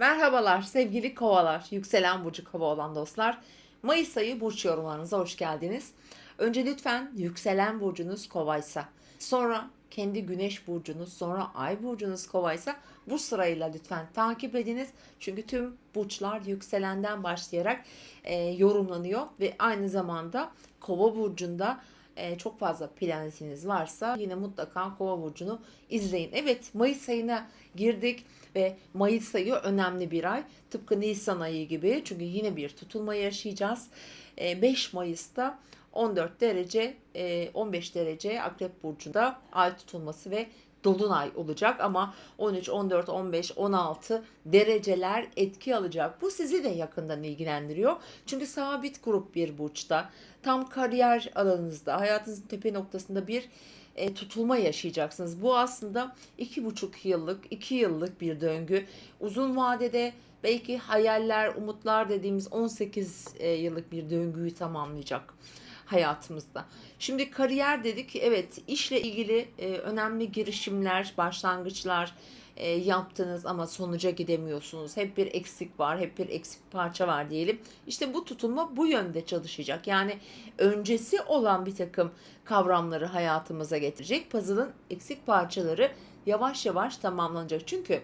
Merhabalar sevgili kovalar, yükselen burcu kova olan dostlar. Mayıs ayı burç yorumlarınıza hoş geldiniz. Önce lütfen yükselen burcunuz kovaysa, sonra kendi güneş burcunuz, sonra ay burcunuz kovaysa bu sırayla lütfen takip ediniz. Çünkü tüm burçlar yükselenden başlayarak e, yorumlanıyor ve aynı zamanda kova burcunda e, çok fazla planetiniz varsa yine mutlaka kova burcunu izleyin. Evet Mayıs ayına girdik ve Mayıs ayı önemli bir ay. Tıpkı Nisan ayı gibi çünkü yine bir tutulma yaşayacağız. E, 5 Mayıs'ta 14 derece e, 15 derece Akrep Burcu'nda ay tutulması ve dolunay olacak ama 13, 14, 15, 16 dereceler etki alacak. Bu sizi de yakından ilgilendiriyor. Çünkü sabit grup bir burçta tam kariyer alanınızda hayatınızın tepe noktasında bir e, tutulma yaşayacaksınız. Bu aslında iki buçuk yıllık, iki yıllık bir döngü. Uzun vadede belki hayaller, umutlar dediğimiz 18 e, yıllık bir döngüyü tamamlayacak hayatımızda. Şimdi kariyer dedik. Evet işle ilgili e, önemli girişimler, başlangıçlar e, yaptınız ama sonuca gidemiyorsunuz. Hep bir eksik var, hep bir eksik parça var diyelim. İşte bu tutulma bu yönde çalışacak. Yani öncesi olan bir takım kavramları hayatımıza getirecek. Puzzle'ın eksik parçaları yavaş yavaş tamamlanacak. Çünkü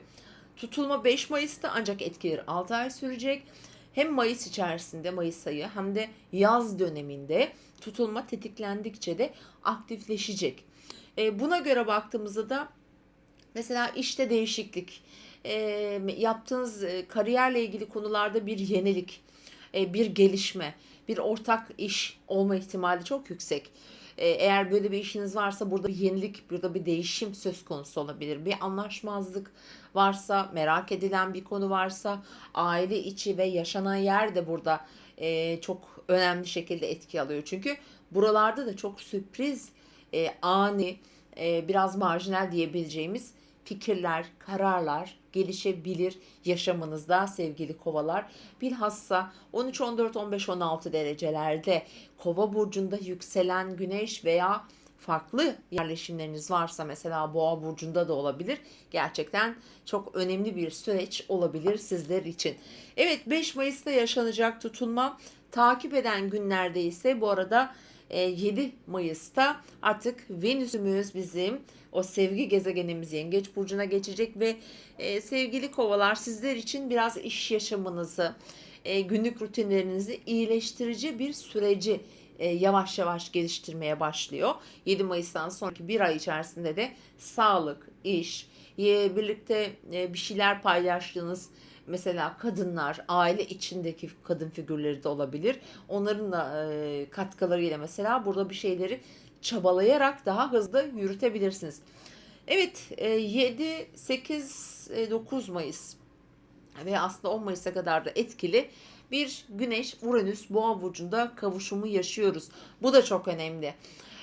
tutulma 5 Mayıs'ta ancak etkileri 6 ay sürecek hem Mayıs içerisinde Mayıs ayı hem de yaz döneminde tutulma tetiklendikçe de aktifleşecek. E, buna göre baktığımızda da mesela işte değişiklik, e, yaptığınız e, kariyerle ilgili konularda bir yenilik, e, bir gelişme, bir ortak iş olma ihtimali çok yüksek. E, eğer böyle bir işiniz varsa burada bir yenilik, burada bir değişim söz konusu olabilir. Bir anlaşmazlık varsa, merak edilen bir konu varsa, aile içi ve yaşanan yer de burada e, çok önemli şekilde etki alıyor. Çünkü buralarda da çok sürpriz, e, ani, e, biraz marjinal diyebileceğimiz fikirler, kararlar gelişebilir yaşamınızda sevgili kovalar. Bilhassa 13, 14, 15, 16 derecelerde kova burcunda yükselen güneş veya farklı yerleşimleriniz varsa mesela boğa burcunda da olabilir. Gerçekten çok önemli bir süreç olabilir sizler için. Evet 5 Mayıs'ta yaşanacak tutulma takip eden günlerde ise bu arada 7 e, Mayıs'ta artık Venüs'ümüz bizim o sevgi gezegenimiz Yengeç Burcu'na geçecek ve e, sevgili kovalar sizler için biraz iş yaşamınızı, e, günlük rutinlerinizi iyileştirici bir süreci yavaş yavaş geliştirmeye başlıyor. 7 Mayıs'tan sonraki bir ay içerisinde de sağlık, iş, birlikte e, bir şeyler paylaştığınız mesela kadınlar, aile içindeki kadın figürleri de olabilir. Onların da e, katkılarıyla mesela burada bir şeyleri çabalayarak daha hızlı yürütebilirsiniz. Evet 7, 8, 9 Mayıs ve aslında 10 Mayıs'a kadar da etkili bir Güneş Uranüs Boğa burcunda kavuşumu yaşıyoruz. Bu da çok önemli.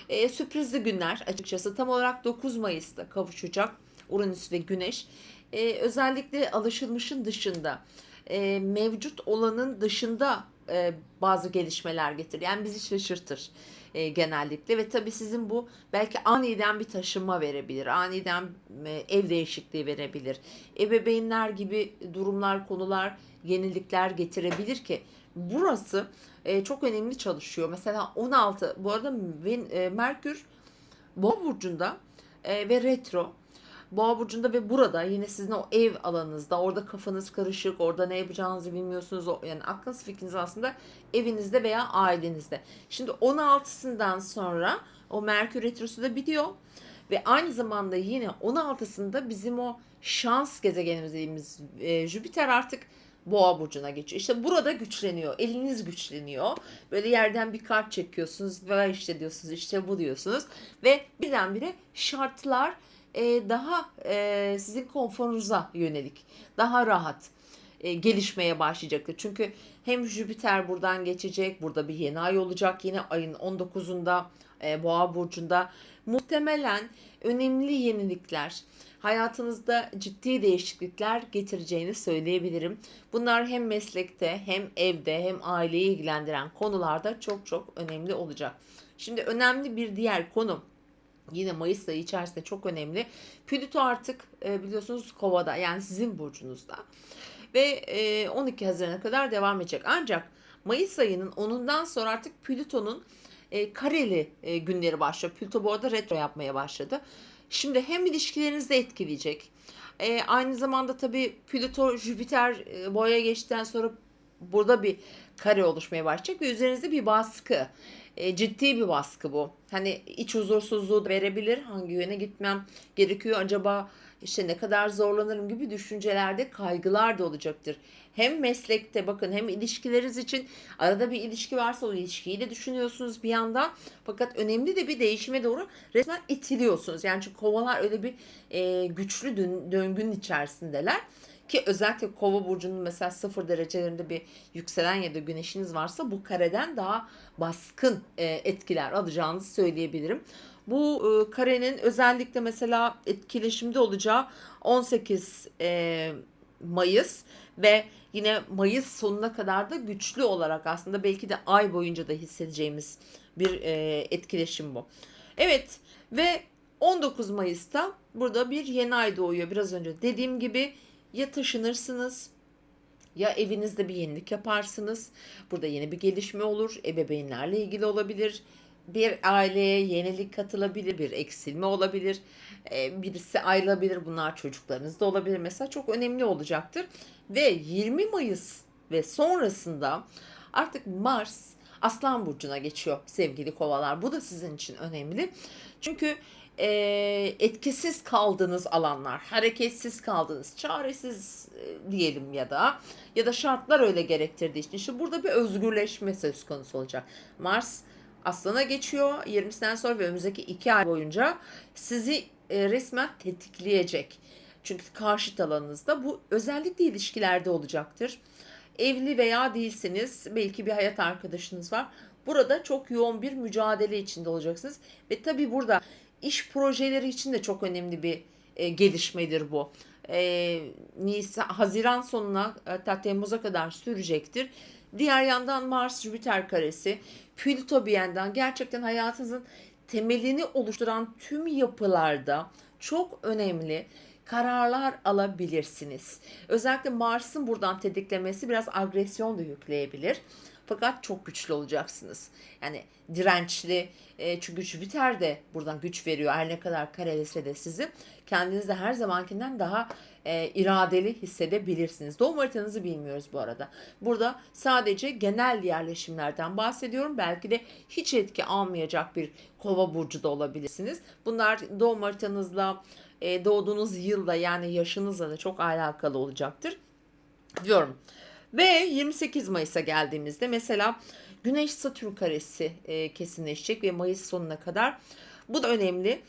E, sürprizli günler açıkçası tam olarak 9 Mayıs'ta kavuşacak Uranüs ve Güneş. E, özellikle alışılmışın dışında e, mevcut olanın dışında e, bazı gelişmeler getirir. Yani bizi şaşırtır e, genellikle ve tabii sizin bu belki aniden bir taşınma verebilir. Aniden e, ev değişikliği verebilir. Ebeveynler gibi durumlar, konular, yenilikler getirebilir ki burası e, çok önemli çalışıyor. Mesela 16 bu arada e, Merkür Boğa burcunda e, ve retro Boğa burcunda ve burada yine sizin o ev alanınızda orada kafanız karışık orada ne yapacağınızı bilmiyorsunuz yani aklınız fikriniz aslında evinizde veya ailenizde. Şimdi 16'sından sonra o Merkür Retrosu da bitiyor ve aynı zamanda yine 16'sında bizim o şans gezegenimiz dediğimiz e, Jüpiter artık Boğa burcuna geçiyor. İşte burada güçleniyor. Eliniz güçleniyor. Böyle yerden bir kart çekiyorsunuz ve işte diyorsunuz işte bu diyorsunuz ve birdenbire şartlar e, daha e, sizin konforunuza yönelik, daha rahat e, gelişmeye başlayacaktır. Çünkü hem Jüpiter buradan geçecek, burada bir yeni ay olacak. Yine ayın 19'unda e, Boğa burcunda muhtemelen önemli yenilikler, hayatınızda ciddi değişiklikler getireceğini söyleyebilirim. Bunlar hem meslekte, hem evde, hem aileyi ilgilendiren konularda çok çok önemli olacak. Şimdi önemli bir diğer konu Yine Mayıs ayı içerisinde çok önemli. Plüto artık e, biliyorsunuz kovada yani sizin burcunuzda. Ve e, 12 Haziran'a kadar devam edecek. Ancak Mayıs ayının 10'undan sonra artık Plüton'un e, kareli e, günleri başlıyor. Plüto bu arada retro yapmaya başladı. Şimdi hem ilişkilerinizi etkileyecek. E, aynı zamanda tabii Plüto Jüpiter e, boya geçtikten sonra burada bir kare oluşmaya başlayacak ve üzerinizde bir baskı. E, ciddi bir baskı bu. Hani iç huzursuzluğu verebilir. Hangi yöne gitmem gerekiyor acaba işte ne kadar zorlanırım gibi düşüncelerde kaygılar da olacaktır. Hem meslekte bakın hem ilişkileriniz için arada bir ilişki varsa o ilişkiyi de düşünüyorsunuz bir yandan. Fakat önemli de bir değişime doğru resmen itiliyorsunuz. Yani çünkü kovalar öyle bir e, güçlü dön- döngünün içerisindeler. Ki özellikle kova burcunun mesela sıfır derecelerinde bir yükselen ya da güneşiniz varsa bu kareden daha baskın e, etkiler alacağınızı söyleyebilirim. Bu e, karenin özellikle mesela etkileşimde olacağı 18 e, Mayıs ve yine Mayıs sonuna kadar da güçlü olarak aslında belki de ay boyunca da hissedeceğimiz bir e, etkileşim bu. Evet ve 19 Mayıs'ta burada bir yeni ay doğuyor. Biraz önce dediğim gibi ya taşınırsınız ya evinizde bir yenilik yaparsınız. Burada yeni bir gelişme olur. Ebeveynlerle ilgili olabilir. Bir aileye yenilik katılabilir, bir eksilme olabilir. Ee, birisi ayrılabilir. Bunlar çocuklarınız da olabilir. Mesela çok önemli olacaktır. Ve 20 Mayıs ve sonrasında artık Mars Aslan Burcu'na geçiyor sevgili kovalar. Bu da sizin için önemli. Çünkü e, etkisiz kaldığınız alanlar, hareketsiz kaldığınız, çaresiz e, diyelim ya da ya da şartlar öyle gerektirdiği için işte burada bir özgürleşme söz konusu olacak. Mars Aslan'a geçiyor 20'sinden sonra ve önümüzdeki 2 ay boyunca sizi e, resmen tetikleyecek. Çünkü karşıt alanınızda bu özellikle ilişkilerde olacaktır. Evli veya değilsiniz, belki bir hayat arkadaşınız var. Burada çok yoğun bir mücadele içinde olacaksınız. Ve tabii burada iş projeleri için de çok önemli bir e, gelişmedir bu. E, Nisan, Haziran sonuna hatta Temmuz'a kadar sürecektir. Diğer yandan Mars Jüpiter karesi, Plüto bir yandan gerçekten hayatınızın temelini oluşturan tüm yapılarda çok önemli kararlar alabilirsiniz. Özellikle Mars'ın buradan tetiklemesi biraz agresyon da yükleyebilir. Fakat çok güçlü olacaksınız. Yani dirençli e, çünkü Jüpiter de buradan güç veriyor. Her ne kadar karelese de sizi kendinizi her zamankinden daha e, iradeli hissedebilirsiniz. Doğum haritanızı bilmiyoruz bu arada. Burada sadece genel yerleşimlerden bahsediyorum. Belki de hiç etki almayacak bir kova burcu da olabilirsiniz. Bunlar doğum haritanızla e, doğduğunuz yılda yani yaşınızla da çok alakalı olacaktır diyorum. Ve 28 Mayıs'a geldiğimizde mesela Güneş Satürn karesi e, kesinleşecek ve Mayıs sonuna kadar. Bu da önemli.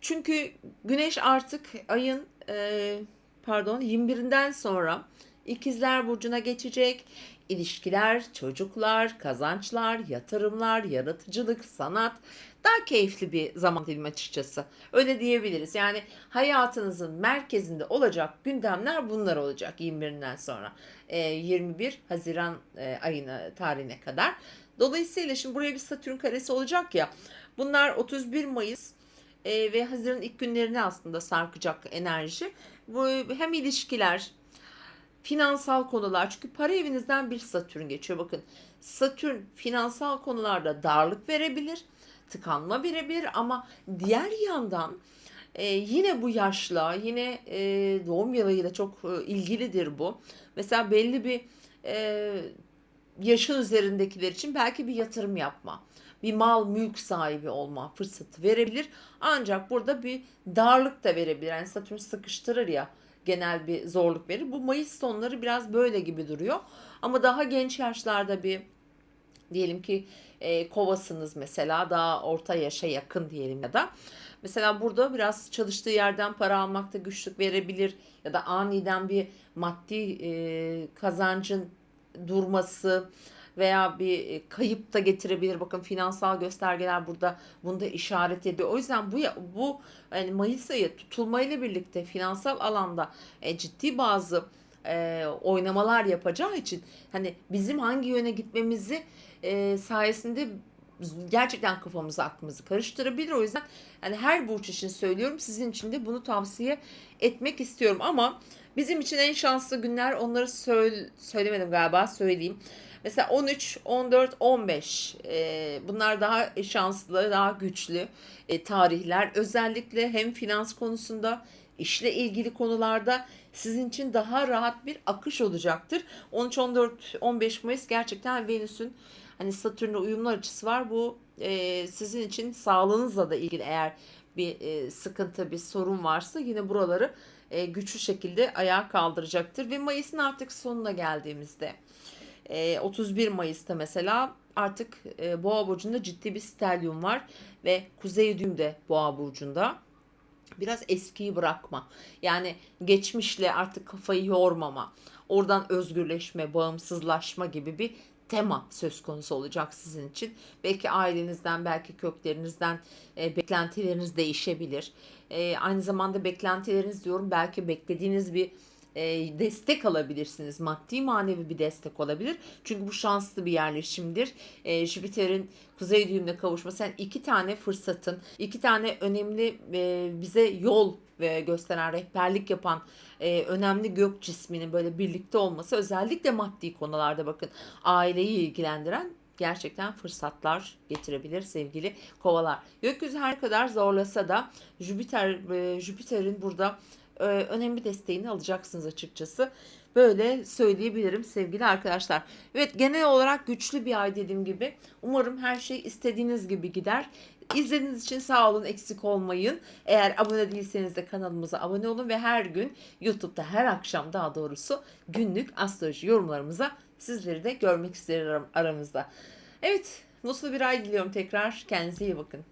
Çünkü Güneş artık ayın e, pardon 21'inden sonra İkizler Burcu'na geçecek. İlişkiler, çocuklar, kazançlar, yatırımlar, yaratıcılık, sanat daha keyifli bir zaman dilimi açıkçası. Öyle diyebiliriz. Yani hayatınızın merkezinde olacak gündemler bunlar olacak 21'inden sonra. E, 21 Haziran e, ayına tarihine kadar. Dolayısıyla şimdi buraya bir Satürn karesi olacak ya. Bunlar 31 Mayıs e, ve Haziran ilk günlerine aslında sarkacak enerji. Bu hem ilişkiler, finansal konular çünkü para evinizden bir Satürn geçiyor. Bakın Satürn finansal konularda darlık verebilir, tıkanma verebilir ama diğer yandan e, yine bu yaşla, yine e, doğum yılıyla çok e, ilgilidir bu. Mesela belli bir e, yaşın üzerindekiler için belki bir yatırım yapma, bir mal mülk sahibi olma fırsatı verebilir. Ancak burada bir darlık da verebilir. Yani Satürn sıkıştırır ya genel bir zorluk verir. Bu Mayıs sonları biraz böyle gibi duruyor. Ama daha genç yaşlarda bir diyelim ki e, kovasınız mesela daha orta yaşa yakın diyelim ya da mesela burada biraz çalıştığı yerden para almakta güçlük verebilir ya da aniden bir maddi e, kazancın durması veya bir kayıp da getirebilir. Bakın finansal göstergeler burada bunu da işaret ediyor. O yüzden bu bu yani Mayıs ayı tutulmayla birlikte finansal alanda e, ciddi bazı e, oynamalar yapacağı için hani bizim hangi yöne gitmemizi e, sayesinde gerçekten kafamızı aklımızı karıştırabilir. O yüzden yani her burç için söylüyorum. Sizin için de bunu tavsiye etmek istiyorum. Ama bizim için en şanslı günler onları söyle, söylemedim galiba söyleyeyim. Mesela 13, 14, 15 e, bunlar daha şanslı, daha güçlü e, tarihler. Özellikle hem finans konusunda, işle ilgili konularda sizin için daha rahat bir akış olacaktır. 13, 14, 15 Mayıs gerçekten Venüs'ün hani Satürn'le uyumlu açısı var. Bu e, sizin için sağlığınızla da ilgili eğer bir e, sıkıntı, bir sorun varsa yine buraları e, güçlü şekilde ayağa kaldıracaktır. Ve Mayıs'ın artık sonuna geldiğimizde e, 31 Mayıs'ta mesela artık e, Boğa burcunda ciddi bir stelyum var ve Kuzey düğüm de Boğa burcunda. Biraz eskiyi bırakma. Yani geçmişle artık kafayı yormama. Oradan özgürleşme, bağımsızlaşma gibi bir tema söz konusu olacak sizin için. Belki ailenizden, belki köklerinizden e, beklentileriniz değişebilir. E, aynı zamanda beklentileriniz diyorum belki beklediğiniz bir e, destek alabilirsiniz. Maddi manevi bir destek olabilir. Çünkü bu şanslı bir yerleşimdir. E, Jüpiter'in kuzey düğümle kavuşması yani iki tane fırsatın, iki tane önemli e, bize yol ve gösteren, rehberlik yapan e, önemli gök cisminin böyle birlikte olması özellikle maddi konularda bakın aileyi ilgilendiren gerçekten fırsatlar getirebilir sevgili kovalar. Gökyüzü her kadar zorlasa da Jüpiter e, Jüpiter'in burada e, önemli desteğini alacaksınız açıkçası. Böyle söyleyebilirim sevgili arkadaşlar. Evet genel olarak güçlü bir ay dediğim gibi. Umarım her şey istediğiniz gibi gider. İzlediğiniz için sağ olun eksik olmayın. Eğer abone değilseniz de kanalımıza abone olun ve her gün YouTube'da her akşam daha doğrusu günlük astroloji yorumlarımıza sizleri de görmek isterim aramızda. Evet mutlu bir ay diliyorum tekrar. Kendinize iyi bakın.